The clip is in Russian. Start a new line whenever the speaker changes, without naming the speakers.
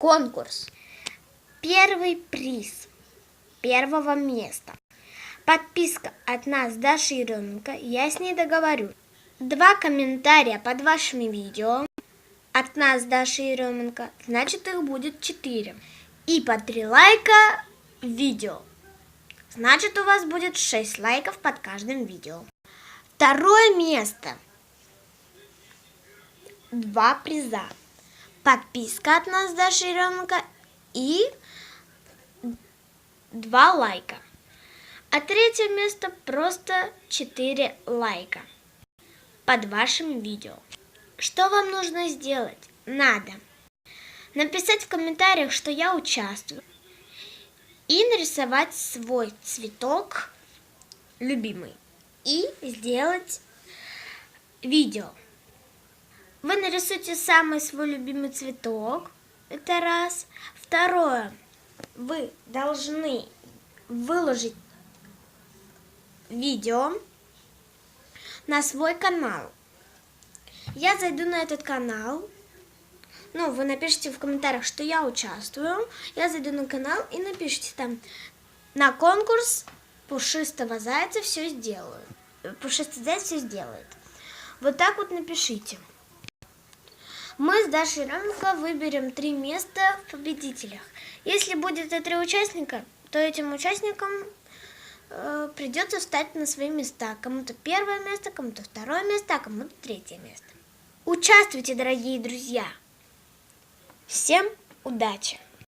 Конкурс. Первый приз первого места. Подписка от нас Даши Еременко. Я с ней договорю. Два комментария под вашими видео от нас Даши Еременко. Значит, их будет четыре. И по три лайка видео. Значит, у вас будет 6 лайков под каждым видео. Второе место. Два приза. Подписка от нас Даши Еременко и два лайка. А третье место просто 4 лайка под вашим видео. Что вам нужно сделать? Надо написать в комментариях, что я участвую, и нарисовать свой цветок любимый и сделать видео. Вы нарисуете самый свой любимый цветок, это раз. Второе, вы должны выложить видео на свой канал. Я зайду на этот канал. Ну, вы напишите в комментариях, что я участвую. Я зайду на канал и напишите там на конкурс пушистого зайца все сделаю. Пушистый заяц все сделает. Вот так вот напишите. Мы с Дашей Раменко выберем три места в победителях. Если будет три участника, то этим участникам э, придется встать на свои места. Кому-то первое место, кому-то второе место, а кому-то третье место. Участвуйте, дорогие друзья! Всем удачи!